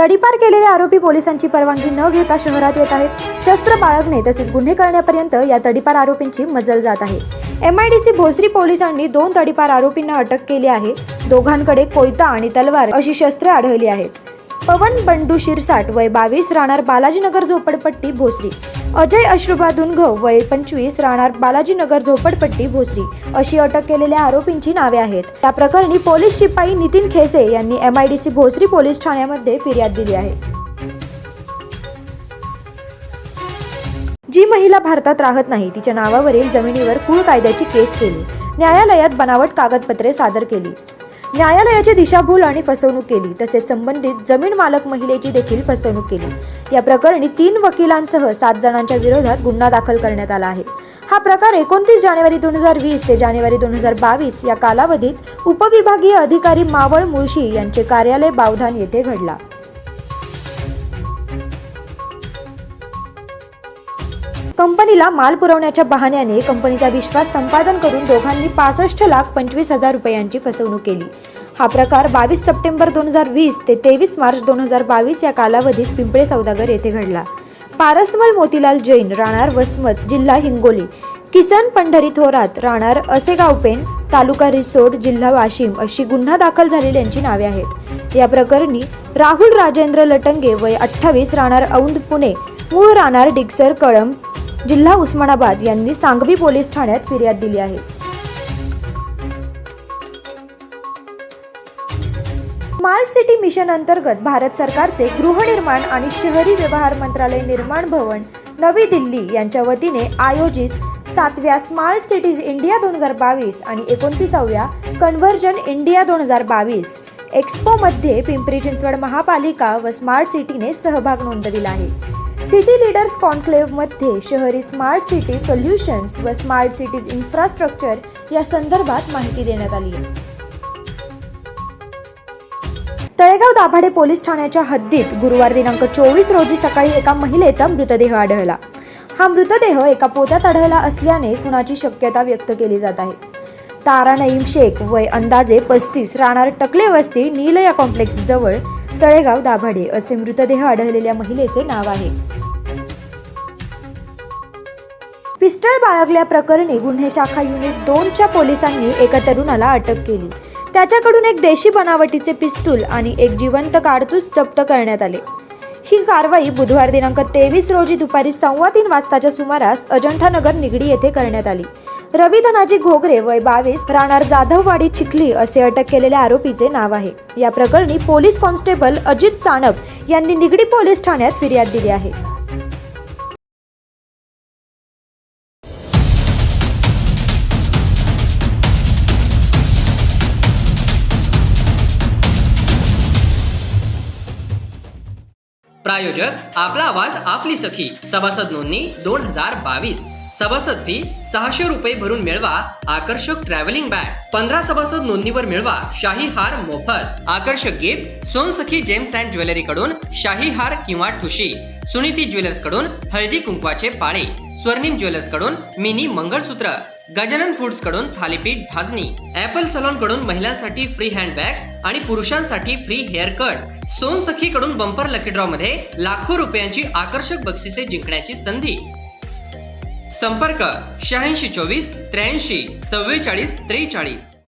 तडीपार केलेले आरोपी पोलिसांची परवानगी न घेता शहरात येत आहेत. शस्त्र बाळगणे तसेच गुन्हे करण्यापर्यंत या तडीपार आरोपींची मजल जात आहे. M I D C Bhosari पोलिसांनी दोन तडीपार आरोपींना अटक केली आहे. दोघांकडे कोयता आणि तलवार अशी शस्त्रे आढळली आहेत. पवन बंडू शिरसाट वय बावीस राहणार बालाजीनगर झोपडपट्टी भोसरी. अजय अश्रुभा दुनघव वय पंचवीस राहणार बालाजीनगर झोपडपट्टी भोसरी. अशी अटक केलेल्या आरोपींची नावे आहेत. त्या प्रकरणी पोलीस शिपाई नितीन खेसे यांनी M I D C Bhosari police ठाण्यामध्ये फिर्याद दिली आहे. जी महिला भारतात राहत नाही तिच्या नावावरील जमिनीवर कुळ कायद्याची केस केली. न्यायालयात बनावट कागदपत्रे सादर केली. न्यायालयाची दिशाभूल आणि फसवणूक केली तसेच संबंधित जमीन मालक महिलेची देखील फसवणूक केली. या प्रकरणी तीन वकिलांसह सात जणांच्या विरोधात गुन्हा दाखल करण्यात आला आहे. हा प्रकार एकोणतीस जानेवारी दोन हजार वीस ते जानेवारी दोन हजार बावीस या कालावधीत उपविभागीय अधिकारी मावळ मुळशी यांचे कार्यालय बावधान येथे घडला. कंपनीला माल पुरवण्याच्या बहाण्याने कंपनीचा विश्वास संपादन करून दोघांनी पासष्ट लाख पंचवीस हजार रुपयांची फसवणूक केली. हा प्रकार बावीस सप्टेंबर दोन हजार वीस ते तेवीस मार्च दोन हजार बावीस या कालावधीत पिंपळे सौदागर येथे घडला. पारसमल मोतीलाल जैन राहणार वसमत जिल्हा हिंगोली. किसन पंढरी थोरात राहणार असेगावपेण तालुका रिसोड जिल्हा वाशिम अशी गुन्हा दाखल झालेल्यांची नावे आहेत. या प्रकरणी राहुल राजेंद्र लटंगे वय अठ्ठावीस राहणार औंध पुणे. मूळ राहणार डिक्सर कळंब जिल्हा उस्मानाबाद यांनी सांगवी पोलीस ठाण्यात फिर्याद दिली आहे. स्मार्ट सिटी मिशन अंतर्गत भारत सरकारचे गृहनिर्माण आणि शहरी व्यवहार मंत्रालय निर्माण भवन नवी दिल्ली यांच्या वतीने आयोजित सातव्या स्मार्ट सिटीज इंडिया दोन हजार बावीस आणि एकोणतीसाव्या कन्व्हर्जन इंडिया दोन हजार बावीस एक्स्पोमध्ये पिंपरी चिंचवड महापालिका व स्मार्ट सिटीने सहभाग नोंदविला आहे. सिटी लीडर्स कॉन्क्लेव्हमध्ये शहरी स्मार्ट सिटी सोल्युशन्स व स्मार्ट सिटीज इन्फ्रास्ट्रक्चर या संदर्भात माहिती देण्यात आली आहे. तळेगाव दाभाडे पोलीस ठाण्याच्या हद्दीत गुरुवार दिनांक चोवीस रोजी सकाळी एका महिलेचा मृतदेह आढळला. हा मृतदेह एका पोत्यात आढळला असल्याने खुनाची शक्यता व्यक्त केली जात आहे. तारा नईम शेख वय अंदाजे पस्तीस राहणार टकले वस्ती नीलया कॉम्प्लेक्स जवळ तळेगाव दाभाडे असे मृतदेह आढळलेल्या महिलेचे नाव आहे. पिस्टल बाळगल्याप्रकरणी गुन्हे शाखा युनिट दोनच्या पोलिसांनी एका तरुणाला अटक केली. त्याच्याकडून एक देशी बनावटीचे पिस्तूल आणि एक जिवंत काढतूस जप्त करण्यात आले. ही कारवाई बुधवार दिनांक तेवीस रोजी दुपारी सव्वा तीन वाजताच्या सुमारास अजंठा नगर निगडी येथे करण्यात आली. रवी धनाजी घोगरे वय बावीस राहणार जाधववाडी चिखली असे अटक केलेल्या आरोपीचे नाव आहे. या प्रकरणी पोलीस कॉन्स्टेबल अजित चाणक यांनी निगडी पोलीस ठाण्यात फिर्याद दिली आहे. प्रायोजक आपला आवाज आपली सखी. सभासद नोंदणी दोन हजार बावीस. सभासद फी सहाशे रुपये भरून मिळवा आकर्षक ट्रॅव्हलिंग बॅग पंधरा सभासद नोंदणीवर मिळवा शाही हार मोफत. आकर्षक gift Sonsakhi gems and jewellery कडून शाही हार किंवा ठुशी. सुनीती ज्वेलर्सकडून हळदी कुंकवाचे पाळे. स्वर्णिम ज्वेलर्सकडून मिनी मंगळसूत्र. गजानन फूड्सकडून थालीपीठ भाजणी. ऍपल सलॉनकडून महिलांसाठी फ्री हँड बॅग्स आणि पुरुषांसाठी फ्री हेअर कट सोन सखी कडून बंपर लकी ड्रॉ मध्ये लाखो रुपयांची आकर्षक बक्षिसे जिंकण्याची संधी. संपर्क शहाऐंशी चोवीस त्र्याऐंशी चव्वेचाळीस त्रेचाळीस.